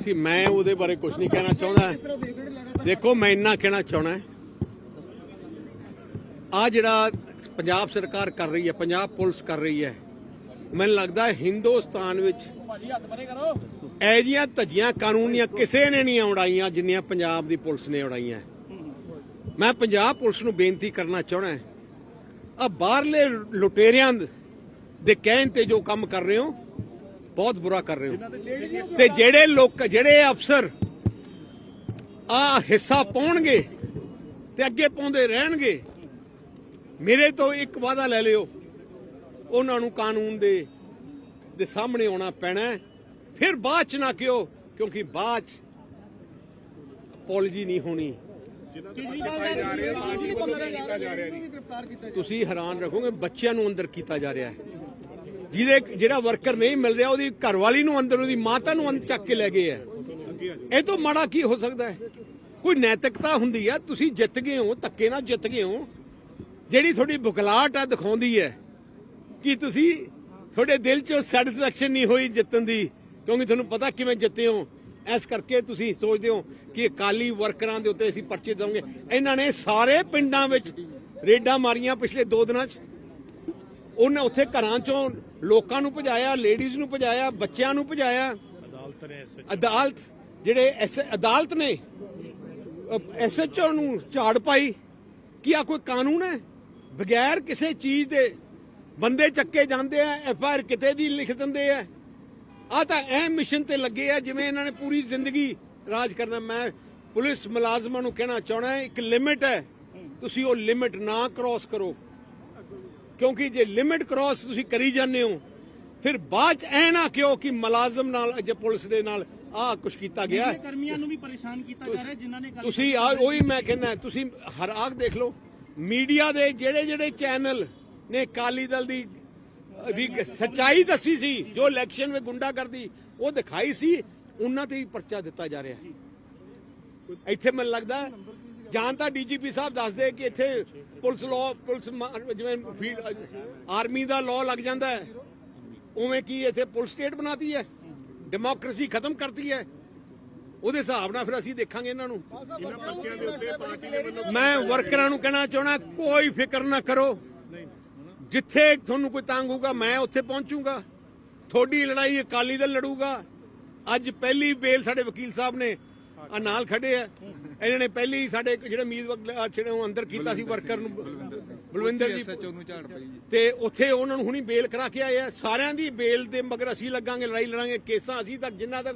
ਸੀ, ਮੈਂ ਉਹਦੇ ਬਾਰੇ ਕੁਝ ਨਹੀਂ ਕਹਿਣਾ ਚਾਹੁੰਦਾ। ਦੇਖੋ, ਮੈਂ ਇੰਨਾ ਕਹਿਣਾ ਚਾਹਣਾ ਆ ਜਿਹੜਾ ਪੰਜਾਬ ਸਰਕਾਰ ਕਰ ਰਹੀ ਹੈ, ਪੰਜਾਬ ਪੁਲਿਸ ਕਰ ਰਹੀ ਹੈ, ਮੈਨੂੰ ਲੱਗਦਾ ਹਿੰਦੁਸਤਾਨ ਵਿੱਚ ਭਾਜੀ ਹੱਥ ਇਹ ਜੀਆਂ ਧੱਜੀਆਂ ਕਾਨੂੰਨੀਆਂ ਕਿਸੇ ਨੇ ਨਹੀਂ ਉਡਾਈਆਂ ਜਿੰਨੀਆਂ ਪੰਜਾਬ ਦੀ ਪੁਲਿਸ ਨੇ ਉਡਾਈਆਂ। ਮੈਂ ਪੰਜਾਬ ਪੁਲਿਸ ਨੂੰ ਬੇਨਤੀ ਕਰਨਾ ਚਾਹਣਾ ਆ ਬਾਹਰਲੇ ਲੁਟੇਰਿਆਂ ਦੇ ਕਹਿਣ ਤੇ ਜੋ ਕੰਮ ਕਰ ਰਹੇ ਹੋ ਬਹੁਤ ਬੁਰਾ ਕਰ ਰਹੇ ਹੋ। ਤੇ ਜਿਹੜੇ ਲੋਕ, ਜਿਹੜੇ ਅਫਸਰ ਆ ਹਿੱਸਾ ਪਾਉਣਗੇ ਤੇ ਅੱਗੇ ਪਾਉਂਦੇ ਰਹਿਣਗੇ, ਮੇਰੇ ਤੋਂ ਇੱਕ ਵਾਅਦਾ ਲੈ ਲਿਓ। ਉਹਨਾਂ ਨੂੰ ਕਾਨੂੰਨ ਦੇ ਦੇ ਸਾਹਮਣੇ ਆਉਣਾ ਪੈਣਾ ਫਿਰ ਬਾਅਦ ਚ ਨਾ ਕਿਉ ਕਿਉਂਕਿ ਬਾਅਦ ਚ ਅਪੋਲੋਜੀ ਨਹੀਂ ਹੋਣੀ। ਤੁਸੀਂ ਹੈਰਾਨ ਰੱਖੋਗੇ, ਬੱਚਿਆਂ ਨੂੰ ਅੰਦਰ ਕੀਤਾ ਜਾ ਰਿਹਾ ਹੈ। ਜਿਹਦੇ ਜਿਹੜਾ ਵਰਕਰ ਨਹੀਂ ਮਿਲ ਰਿਹਾ, ਉਹਦੀ ਘਰਵਾਲੀ ਨੂੰ ਅੰਦਰ, ਉਹਦੀ ਮਾਤਾ ਨੂੰ ਅੰਦਰ ਚੱਕ ਕੇ ਲੈ ਗਏ ਹੈ ਇਹ ਤੋਂ ਮਾੜਾ ਕੀ ਹੋ ਸਕਦਾ ਹੈ? ਕੋਈ ਨੈਤਿਕਤਾ ਹੁੰਦੀ ਹੈ ਤੁਸੀਂ ਜਿੱਤ ਗਏ ਹੋ, ਧੱਕੇ ਨਾਲ ਜਿੱਤ ਗਏ ਹੋ। ਜਿਹੜੀ ਤੁਹਾਡੀ ਬੁਖਲਾਟ ਆ, ਦਿਖਾਉਂਦੀ ਹੈ ਕਿ ਤੁਸੀਂ ਤੁਹਾਡੇ ਦਿਲ 'ਚ ਸੈਟੀਸਫੈਕਸ਼ਨ ਨਹੀਂ ਹੋਈ ਜਿੱਤਣ ਦੀ, ਕਿਉਂਕਿ ਤੁਹਾਨੂੰ ਪਤਾ ਕਿਵੇਂ ਜਿੱਤੇ ਹੋ। ਇਸ ਕਰਕੇ ਤੁਸੀਂ ਸੋਚਦੇ ਹੋ ਕਿ ਅਕਾਲੀ ਵਰਕਰਾਂ ਦੇ ਉੱਤੇ ਅਸੀਂ ਪਰਚੇ ਦਵਾਂਗੇ। ਇਹਨਾਂ ਨੇ ਸਾਰੇ ਪਿੰਡਾਂ ਵਿੱਚ ਰੇਡਾਂ ਮਾਰੀਆਂ ਪਿਛਲੇ 2 ਦਿਨਾਂ 'ਚ। ਉਹਨੇ ਉੱਥੇ ਘਰਾਂ 'ਚੋਂ ਲੋਕਾਂ ਨੂੰ ਭਜਾਇਆ ਲੇਡੀਜ਼ ਨੂੰ ਭਜਾਇਆ ਬੱਚਿਆਂ ਨੂੰ ਭਜਾਇਆ। ਅਦਾਲਤ ਨੇ ਅਦਾਲਤ ਜਿਹੜੇ ਐਸ- ਅਦਾਲਤ ਨੇ ਐਸਐਚਓ ਨੂੰ ਝਾੜ ਪਾਈ ਕੀ ਆ ਕੋਈ ਕਾਨੂੰਨ ਹੈ? ਬਗੈਰ ਕਿਸੇ ਚੀਜ਼ ਦੇ ਬੰਦੇ ਚੱਕੇ ਜਾਂਦੇ ਆ ਐਫ ਆਰ ਕਿਤੇ ਦੀ ਲਿਖ ਦਿੰਦੇ ਆ। ਆ ਤਾਂ ਐ ਮਿਸ਼ਨ ਤੇ ਲੱਗੇ ਆ ਜਿਵੇਂ ਇਹਨਾਂ ਨੇ ਪੂਰੀ ਜ਼ਿੰਦਗੀ ਰਾਜ ਕਰਨਾ। ਮੈਂ ਪੁਲਿਸ ਮੁਲਾਜ਼ਮਾਂ ਨੂੰ ਕਹਿਣਾ ਚਾਹਣਾ ਇੱਕ ਲਿਮਿਟ ਹੈ। ਤੁਸੀਂ ਉਹ ਲਿਮਿਟ ਨਾ ਕ੍ਰਾਸ ਕਰੋ। ਕਿਉਂਕਿ ਜੇ ਲਿਮਿਟ ਕ੍ਰਾਸ ਤੁਸੀਂ ਕਰੀ ਜਾਂਦੇ ਹੋ ਫਿਰ ਬਾਅਦ ਚ ਐ ਨਾ ਕਿਉਂ ਕਿ ਮੁਲਾਜ਼ਮ ਨਾਲ ਜੇ ਪੁਲਿਸ ਦੇ ਨਾਲ ਆਹ ਕੁਝ ਕੀਤਾ ਗਿਆ ਇਹ ਕਰਮੀਆਂ ਨੂੰ ਵੀ ਪਰੇਸ਼ਾਨ ਕੀਤਾ ਜਾ ਰਿਹਾ ਜਿਨ੍ਹਾਂ ਨੇ ਤੁਸੀਂ ਆ ਉਹੀ ਮੈਂ ਕਹਿੰਦਾ ਤੁਸੀਂ ਹਰ ਆਗ ਦੇਖ ਲਓ ਮੀਡੀਆ ਦੇ ਜਿਹੜੇ ਜਿਹੜੇ ਚੈਨਲ ਨੇ ਕਾਲੀ ਦਲ ਦੀ ਦੀ ਸੱਚਾਈ ਦੱਸੀ ਸੀ ਜੋ ਇਲੈਕਸ਼ਨ ਵਿੱਚ ਗੁੰਡਾਗਰਦੀ ਉਹ ਦਿਖਾਈ ਸੀ ਉਹਨਾਂ ਤੇ ਹੀ ਪਰਚਾ ਦਿੱਤਾ ਜਾ ਰਿਹਾ ਇੱਥੇ ਮੈਨੂੰ ਲੱਗਦਾ ਜਾਂ ਤਾਂ ਡੀਜੀਪੀ ਸਾਹਿਬ ਦੱਸਦੇ ਕਿ ਇੱਥੇ ਪੁਲਿਸ ਲਾਅ ਪੁਲਿਸ ਜਿਵੇਂ ਫੀਲਡ ਆਰਮੀ ਦਾ ਲਾਅ ਲੱਗ ਜਾਂਦਾ ਹੈ। ਉਵੇਂ ਕੀ ਇੱਥੇ ਪੁਲਿਸ ਸਟੇਟ ਬਣਾਤੀ ਹੈ? ਡੈਮੋਕ੍ਰੇਸੀ ਖਤਮ ਕਰਤੀ ਹੈ? ਉਹਦੇ ਹਿਸਾਬ ਨਾਲ ਫਿਰ ਅਸੀਂ ਦੇਖਾਂਗੇ ਇਹਨਾਂ ਨੂੰ। ਮੈਂ ਵਰਕਰਾਂ ਨੂੰ ਕਹਿਣਾ ਚਾਹਣਾ ਕੋਈ ਫਿਕਰ ਨਾ ਕਰੋ। ਜਿੱਥੇ ਤੁਹਾਨੂੰ ਕੋਈ ਤੰਗ ਹੋਊਗਾ, ਮੈਂ ਉੱਥੇ ਪਹੁੰਚੂਗਾ। ਤੁਹਾਡੀ ਲੜਾਈ ਅਕਾਲੀ ਦਲ ਲੜੂਗਾ। ਅੱਜ ਪਹਿਲੀ ਬੇਲ ਸਾਡੇ ਵਕੀਲ ਸਾਹਿਬ ਨੇ ਆ ਨਾਲ ਖੜੇ ਆ। ਇਹਨਾਂ ਨੇ ਪਹਿਲੀ ਸਾਡੇ ਜਿਹੜੇ ਉਮੀਦਵਾਰ ਜਿਹੜੇ ਉਹ ਅੰਦਰ ਕੀਤਾ ਸੀ ਵਰਕਰ ਨੂੰ। ਬਲਵਿੰਦਰ ਜੀ। ਐਸਐਚਓ ਨੂੰ ਝਾੜ ਪਈ ਜੀ। ਤੇ ਉੱਥੇ ਉਹਨਾਂ ਨੂੰ ਹੁਣੀ ਬੇਲ ਕਰਾ ਕੇ ਆਏ ਆ। ਸਾਰਿਆਂ ਦੀ ਬੇਲ ਦੇ ਮਗਰ ਅਸੀਂ ਲੱਗਾਂਗੇ ਲੜਾਈ ਲੜਾਂਗੇ। ਕੇਸਾਂ ਅਸੀਂ ਤੱਕ ਜਿੰਨਾ ਤੱਕ